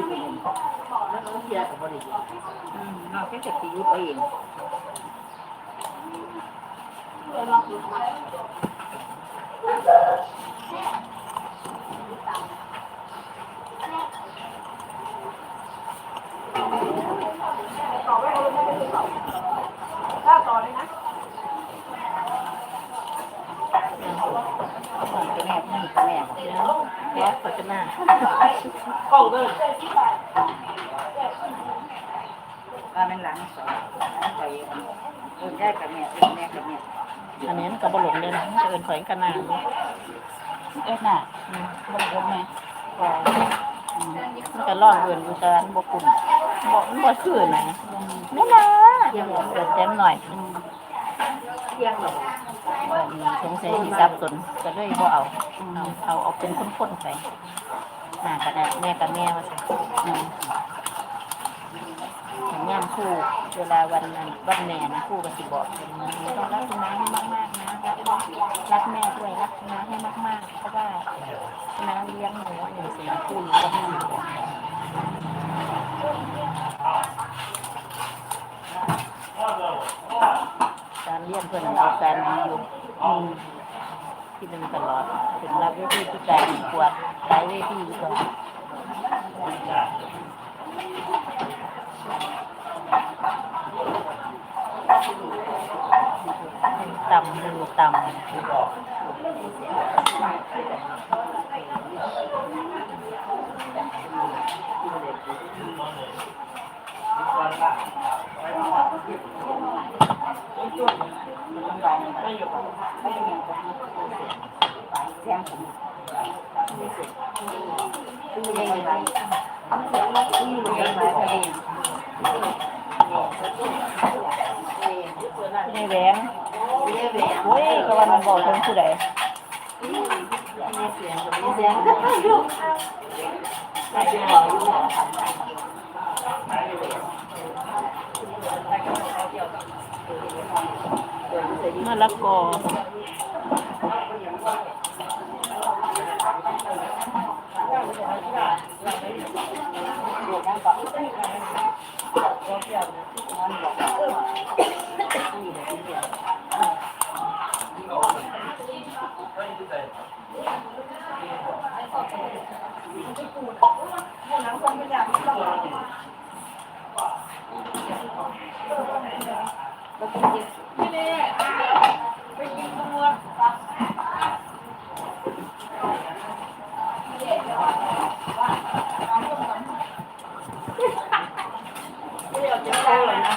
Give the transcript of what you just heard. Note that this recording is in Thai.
อยู่ที่นี่แล้วน้องเชียร์กับบริษัทอืมนอกจากจะยุดเอาเองก่อนะแม่นี่แม่ บอกแก๊สปัจจุบันกล้องเด้อว่ามันหลังสองไปเออได้กับแม่เออแม่กับแม่อันนี้มันกับบหลงเลยนะจะเอินข่อยกันนานเอ็ดน่ะอืมบ่ได้แม่ก็อืมมันก็ล่องเอินอยู่แต่อันบกุ่นบอกมันบ่คือนะนี่นะยังเอินแต้มหน่อย สงสัยสิซับสนก็เลยบ่เอาเอาเอาเอาเป็นข้นๆไปหน้ากันแม่กับแม่ว่าซั่นอืมเห็นย่ามคู่เวลาวันวันวันแม่นะคู่ก็สิบอกเป็นต้องรักน้าให้มากๆนะรักรักแม่ด้วยรักน้าให้มากๆเพราะว่าน้าเลี้ยงหนูอย่างสิคู่อยู่กับแม่ารเลี้ยงเพื่อนเอาการดีอยู่อืมที่หนึ่งตลอดถึงรับเวทีที่การปวดหลายเวทีอยู่ก่อนต่ำมือต่ำ แจ้งผมคือยังไงคือยังไงเอง ในแหวงโอ้ยก็ว่ามันบอกถึงผู้ใดเสียงเสียง มะละกอไปกินตัว อยนะ